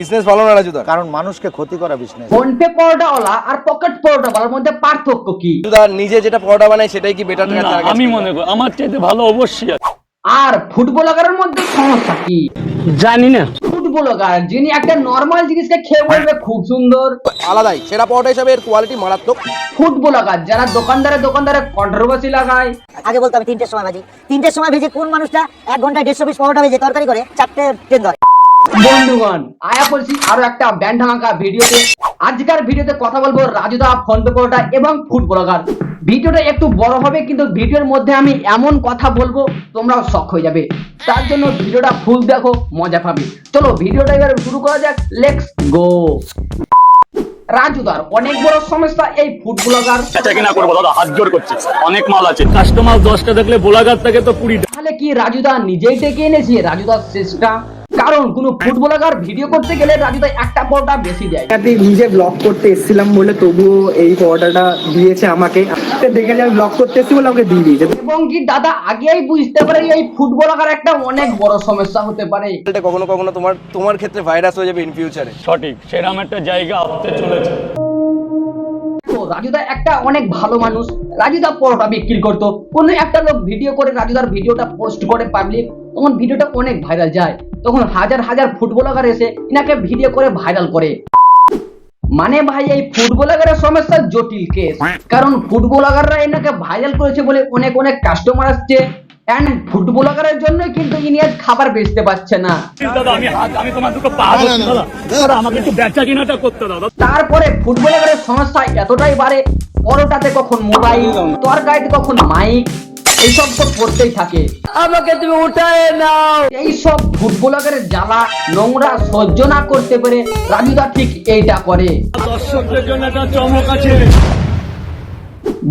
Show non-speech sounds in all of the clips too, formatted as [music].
Business ভালো না রাজুদা কারণ মানুষকে ক্ষতি করা বিজনেস ফোনপে আর পকেট মধ্যে পার্থক্য কি? রাজুদা নিজে যেটা পরোটা বানায় সেটাই কি বেটার আমি মনে করি আমার চাইতে ভালো অবশ্যই আর ফুটবলারের মধ্যে সমস্যা কি? জানি না। ফুটবলার যিনি একটা নর্মাল জিনিসকে খেয়ে বলবে খুব সুন্দর। আলাদাই সেরা পরোটা হিসাবে এর কোয়ালিটি মারাত্মক। ফুটবলার যারা দোকানদারে দোকানদারে কন্ট্রোভার্সি লাগায়। আগে বলতো আমি তিনটের সময় ভাজি। তিনটের সময় ভেজে কোন মানুষটা এক ঘন্টায় দেড়শো পিস পরোটা ভেজে তরকারি করে চারটে ট্রেন ধরে। বন্ধুগণ আয়া পড়ছি আরও একটা ব্যান্ড ধামাকা ভিডিওতে। আজকের ভিডিওতে কথা বলব রাজুদা পরোটা এবং ফুটবলার ভিডিওটা একটু বড় হবে কিন্তু ভিডিওর মধ্যে আমি এমন কথা বলব তোমরাও শখ হয়ে যাবে। তার জন্য ভিডিওটা ফুল দেখো মজা পাবে। চলো ভিডিওটা এবার শুরু করা যাক লেটস গো রাজুদার অনেক বড় সমস্যা এই ফুটবলার বেচা কিনা করব দাদা হাত জোর করছে। অনেক মাল আছে। কাস্টমার দশটা দেখলে বোলাঘাট থেকে তো কুড়িটা। তাহলে কি রাজুদা নিজেই ডেকে এনেছে? রাজুদার শেষটা? কারণ কোন ফুটবলার ভিডিও করতে গেলে রাজুদা একটা পর্দা বেশি দেয়। আমি নিজে ব্লগ করতে এসেছিলাম বলে তবুও এই পর্দাটা দিয়েছে আমাকে। দেখে যে আমি ব্লগ করতে এসেছি বলে আমাকে দিয়ে দিয়েছে। এবং কি দাদা আগেই বুঝতে পারে এই ফুটবলার একটা অনেক বড় সমস্যা হতে পারে। এটা কখনো কখনো তোমার তোমার ক্ষেত্রে ভাইরাস হয়ে যাবে ইন ফিউচারে সঠিক সেরকম একটা জায়গা আসতে চলেছে। রাজুদা একটা অনেক ভালো মানুষ। রাজুদা পরোটা বিক্রি করতো। কোন একটা লোক ভিডিও করে রাজুদার ভিডিওটা পোস্ট করে পাবলিক তখন ভিডিওটা অনেক ভাইরাল যায়। তখন হাজার হাজার ফুটবলার এসে ইনাকে ভিডিও করে ভাইরাল করে। মানে ভাই, এই ফুটবলারের সমস্যা জটিল কেস কারণ ফুটবলাররা এনাকে ভাইরাল করেছে বলে অনেক অনেক কাস্টমার আসছে। এন্ড ফুটবলারের জন্য কিন্তু ইনি আজ খাবার বেচতে পারছে না। দাদা আমি হাত আমি তোমার দুটো পা দাদা। দাদা আমাকে একটু বেচা কিনাটা করতে দাও তারপরে ফুটবলারের সমস্যা এতটাই বাড়ে পরোটাতে কখন মোবাইল তরকারিতে কখন মাইক এইসব তো করতেই থাকে। আমাকে তুমি উঠায় নাও। এইসব ফুটবলারের জ্বালা নোংরা সহ্য না করতে পেরে রাজুদা ঠিক এইটা করে। দর্শকদের জন্য একটা চমক আছে।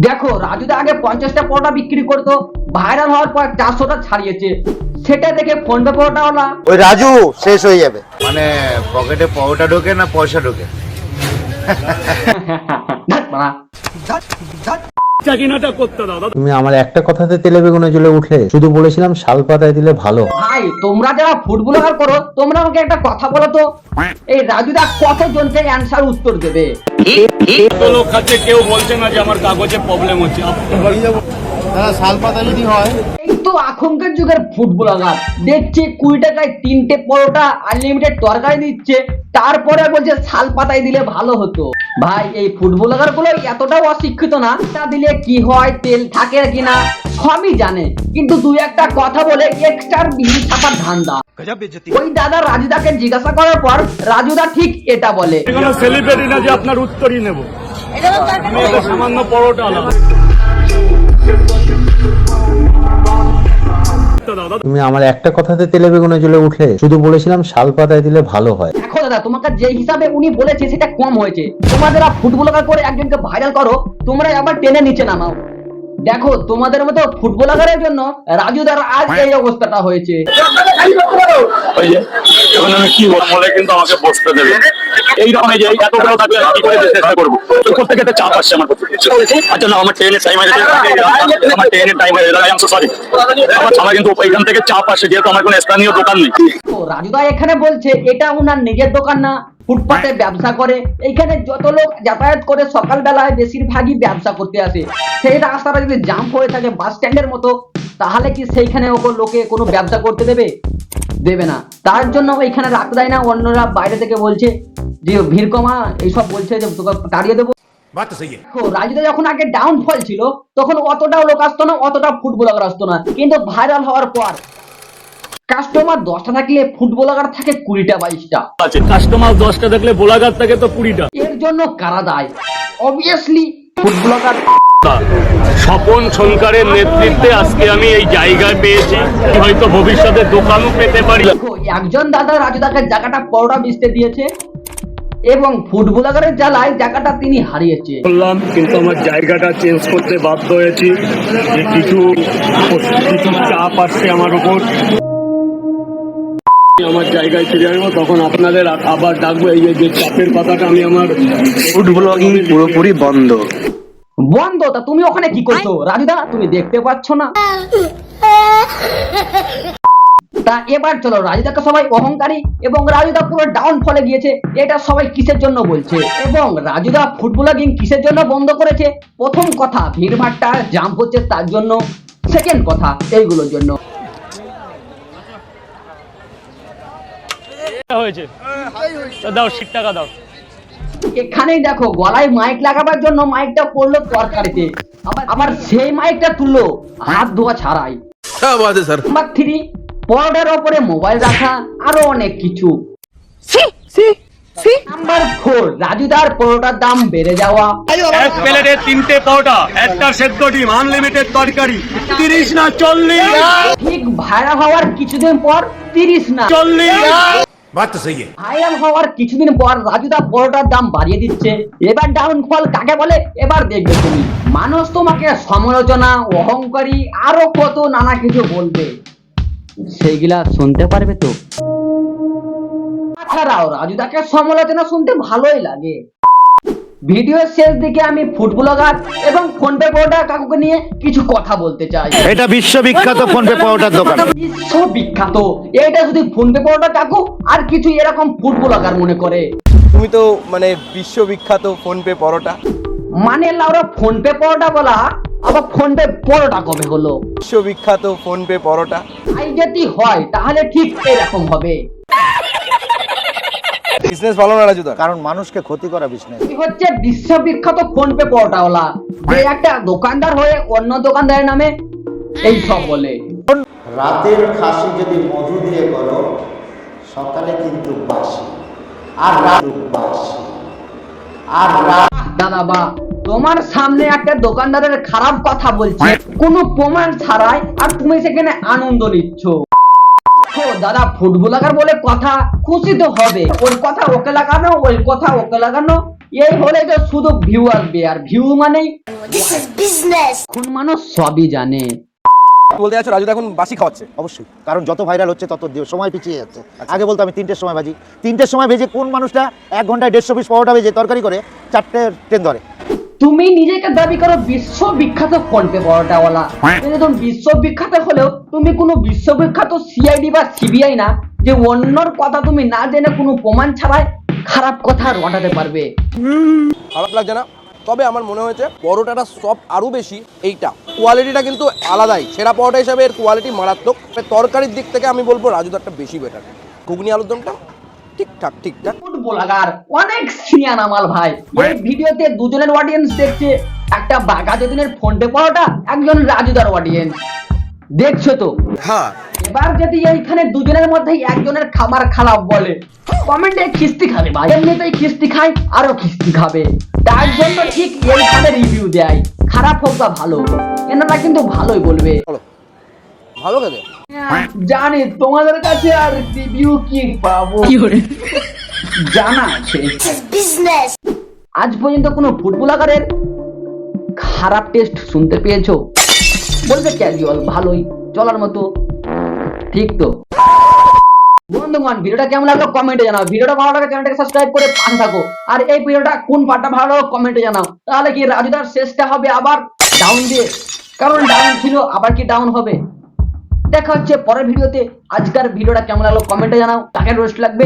দেখো রাজুদা আগে পঞ্চাশটা পরোটা বিক্রি করতো ভাইরাল হওয়ার পর চারশোটা ছাড়িয়েছে। সেটা দেখে ফোন পে পরোটাওয়ালা ওই রাজু শেষ হয়ে যাবে। মানে পকেটে পরোটা ঢোকে না পয়সা ঢোকে? [laughs] তুমি আমার একটা কথাতে তেলে বেগুনে জ্বলে উঠলে শুধু বলেছিলাম শাল পাতায় দিলে ভালো। ভাই তোমরা যারা ফুটবলার করো তোমরা আমাকে একটা কথা বলো তো? এই রাজুদা কত জনকে অ্যান্সার উত্তর দেবে? লোক আছে কেউ বলছে না যে আমার কাগজে প্রবলেম হচ্ছে। শাল পাতা যদি হয় এখনকার যুগের ফুটবলার দেখছি কুড়ি টাকায় তিনটে পরোটা আনলিমিটেড তরকারি দিচ্ছে তারপরে বলছে শাল পাতায় দিলে ভালো হতো। ভাই এই ফুটবলারগুলো এতটাও অশিক্ষিত না তা দিলে কি হয় তেল থাকে কিনা সবই জানে। কিন্তু দুই একটা কথা বলে এক্সট্রার বিড়ি ছাপার ধান্দা। ওই দাদা রাজুদাকে জিজ্ঞাসা করার পর রাজুদা ঠিক এটা বলে। সেলিব্রিটি না যে আপনার উত্তরই নেব। সামান্য পরোটা তুমি আমার একটা কথাতে তেলে বেগুনে জ্বলে উঠলে শুধু বলেছিলাম শাল পাতায় দিলে ভালো হয়। দেখো দাদা তোমাকে যে হিসাবে উনি বলেছে সেটা কম হয়েছে। তোমাদের আর ফুটবলার করে একজনকে ভাইরাল করো তোমরা আবার টেনে নিচে নামাও। দেখো তোমাদের মতো ফুটবলারের জন্য রাজুদার আজ এই অবস্থাটা হয়েছে। এখন আমি কি কিন্তু আমাকে বসতে দেবে। এইরকম এই যে এতগুলো থাকলে কি করে চেষ্টা করব। একটা চাপ আসছে আমার আচ্ছা না, আমার ট্রেনের টাইম আছে আমার ট্রেনের টাইম আছে আই এম সো সরি আমার কিন্তু এখান থেকে চাপ যেহেতু আমার কোনো স্থানীয় দোকান নেই। রাজুদা এখানে বলছে, এটা উনার নিজের দোকান না। ফুটপাতে ব্যবসা করে। এইখানে যত লোক যাতায়াত করে, সকালবেলায় বেশিরভাগই ব্যবসা করতে আসে। সেই রাস্তাটা যদি জাম হয়ে থাকে বাস স্ট্যান্ডের মতো, তাহলে কি সেইখানে ওকে লোকে কোনো ব্যবসা করতে দেবে? দেবে না। তার জন্য ওইখানে রাখতে দেয় না অন্যরা বাইরে থেকে বলছে যে ভিড় কমা এইসব বলছে যে তোকে তাড়িয়ে দেবো। রাজুদা যখন আগে ডাউনফল ছিল তখন অতটাও লোক আসতো না অতটা ফুটবলার আসতো না। কিন্তু ভাইরাল হওয়ার পর কাস্টমার দশটা থাকলে ফুটবলার থাকে কুড়িটা বাইশটা। কাস্টমার দশটা থাকলে বোলাগার থাকে তো কুড়িটা। এর জন্য কারা দায়? অবভিয়াসলি স্বপন সরকারের নেতৃত্বে আজকে আমি এই জায়গায় পেয়েছি। হয়তো ভবিষ্যতে দোকানও পেতে পারি। একজন দাদা রাজুদাকে জায়গাটা পরোটা বেচতে দিয়েছে এবং ফুটবলারের জ্বালায় জায়গাটা তিনি হারিয়েছে। বললাম কিন্তু আমার জায়গাটা চেঞ্জ করতে বাধ্য হয়েছি যে কিছু কিছু চাপ আসছে আমার উপর। আমার জায়গায় ফিরে আসব তখন আপনাদের আবার ডাকবো এই যে- চাপের কথাটা আমি আমার ফুড ব্লগিং পুরোপুরি বন্ধ। বন্ধ? তা তুমি ওখানে কি করছ? রাজুদা তুমি দেখতে পাচ্ছ না। তা এবার চলো রাজুদাকে সবাই অহংকারী এবং রাজুদা পুরো ডাউন ফলে গিয়েছে। এটা সবাই কিসের জন্য বলছে? এবং রাজুদা ফুটবলার গেম কিসের জন্য বন্ধ করেছে? প্রথম কথা ভিড়ভাট্টা জাম্প হচ্ছে তার জন্য। সেকেন্ড কথা এইগুলোর জন্য। হয়েছে। দাও টাকা দাও। এখানেই দেখো গলায় মাইক লাগাবার জন্য মাইকটা পড়ল তরকারিতে। আবার সেই মাইকটা তুললো হাত ধোয়া ছাড়াই। নাম্বার থ্রি পরোটার ওপরে মোবাইল রাখা আরও অনেক কিছু। নাম্বার ফোর রাজুদার পরোটার দাম বেড়ে যাওয়া। এক প্লেটে তিনটে পাউডা একটা সেদ্ধ ডিম আনলিমিটেড তরকারি তিরিশ না চল্লিশ? ঠিক ভাইরাল হওয়ার কিছুদিন পর তিরিশ না। চল্লিশ? ভাইরাল হওয়ার কিছুদিন পর রাজুদা পরোটার দাম বাড়িয়ে দিচ্ছে। এবার ডাউনফল কাকে বলে? এবার দেখবে তুমি। মানুষ তোমাকে সমালোচনা অহংকারী আরও কত নানা কিছু বলবে। সেইগুলা শুনতে পারবে তো। তাছাড়াও রাজুদাকে সমালোচনা শুনতে ভালোই লাগে। ভিডিওর শেষ দিকে আমি ফুড ব্লগার এবং ফোনপে পরোটা কাকুকে নিয়ে কিছু কথা বলতে চাই। এটা বিশ্ববিখ্যাত ফোনপে পাউডার দোকান। বিশ্ব বিখ্যাত এটা যদি ফোনপে পরোটা কাকু আর কিছু এরকম ফুড ব্লগার মনে করে। তুমি তো মানে বিশ্ববিখ্যাত ফোনপে পরোটা মানে লাউরা ফোন পে পরোটা বলা আবার ফোন পে পরোটা কবে হলো? বিশ্ববিখ্যাত ফোনপে পরোটা তাই যদি হয় তাহলে ঠিক এরকম হবে। বিজনেস ভালো না রাজুদার কারণ মানুষকে ক্ষতি করা বিজনেস হচ্ছে বিশ্ববিখ্যাত ফোন পে পরোটা ওলা যে একটা দোকানদার হয়ে অন্য দোকানদারের নামে এই সব বলে। রাতের খাসি যদি মধু দিয়ে করো সকালে কিন্তু বাসি আর রাত বাসি। আর রাত দাদা বা তোমার সামনে একটা দোকানদারের খারাপ কথা বলছে। কোনো প্রমাণ ছাড়াই আর তুমি সেখানে আনন্দ নিচ্ছ। ও দাদা ফুটবলার বলে কথা খুশি তো হবে। ওই কথা ওকে লাগানো ওই কথা ওকে লাগানো এই হলে তো শুধু ভিউ আসবে। আর ভিউ মানেই এখন মানুষ সবই জানে। বলতে যাচ্ছ রাজুদা এখন বাসি খাওয়াচ্ছে? অবশ্যই। কারণ যত ভাইরাল হচ্ছে তত সময় পিছিয়ে যাচ্ছে। আগে বলতো আমি তিনটের সময় বাজি। তিনটের সময় ভেজে কোন মানুষটা এক ঘন্টায় দেড়শো পিস পরোটা ভেজে তরকারি করে চারটে ট্রেন ধরে। তুমি নিজেকে দাবি করো বিশ্ববিখ্যাত পরোটাওয়ালা কিন্তু তুমি বিশ্ববিখ্যাত হলেও তুমি কোনো বিশ্ববিখ্যাত সিআইডি বা সিবিআই না যে অন্যর কথা তুমি না জেনে কোনো প্রমাণ ছাড়াই খারাপ কথা রটাতে পারবে। খারাপ লাগছে না। তবে আমার মনে হয়েছে পরোটাটা সব আরও বেশি এইটা। কোয়ালিটিটা কিন্তু আলাদাই। সেরা পরোটা হিসাবে এর কোয়ালিটি মারাত্মক। তরকারির দিক থেকে আমি বলব রাজুদারটা বেশি বেটার ঘুগনি আলুর দমটা ঠিকঠাক ঠিকঠাক ফুটবলার অনেক সিনিয়র আমার ভাই। এই ভিডিওতে দুজনের অডিয়েন্স দেখছে একটা বাঘা যদিনের ফোনপে পরোটা একজন রাজুদার অডিয়েন্স দেখছ তো? হ্যাঁ। এবার যদি এইখানে দুজনের মধ্যে একজনের খাবার খারাপ বলে কমেন্টে খিস্তি খাবে ভাই। এমনিতেই খিস্তি খাই আরও খিস্তি খাবে। তার জন্য ঠিক এইখানে রিভিউ দেয়। খারাপ হোক বা ভালো এনারা কিন্তু ভালোই বলবে। ভালো খেতে। জানি তোমাদের কাছে আর রিভিউ কি পাবো? জানা আছে। আজ পর্যন্ত কোনো ফুটবলারের খারাপ টেস্ট শুনতে পেয়েছ? বলবে ক্যাজুয়াল ভালোই চলার মতো। ঠিক তো? বন্ধুগণ ভিডিওটা কেমন লাগল কমেন্টে জানাও। ভিডিওটা ভালো লাগে চ্যানেলটাকে সাবস্ক্রাইব করে পাশে থাকো। আর এই ভিডিওটা কোন পার্টটা ভালো লাগল কমেন্টে জানাও। তাহলে কি রাজুদার শেষটা হবে আবার ডাউন দিয়ে? কারণ ডাউন ছিল আবার কি ডাউন হবে? দেখা হচ্ছে। পরের ভিডিওতে আজকের ভিডিওটা কেমন লাগল? কমেন্টে জানাও। কাকে রোস্ট লাগবে।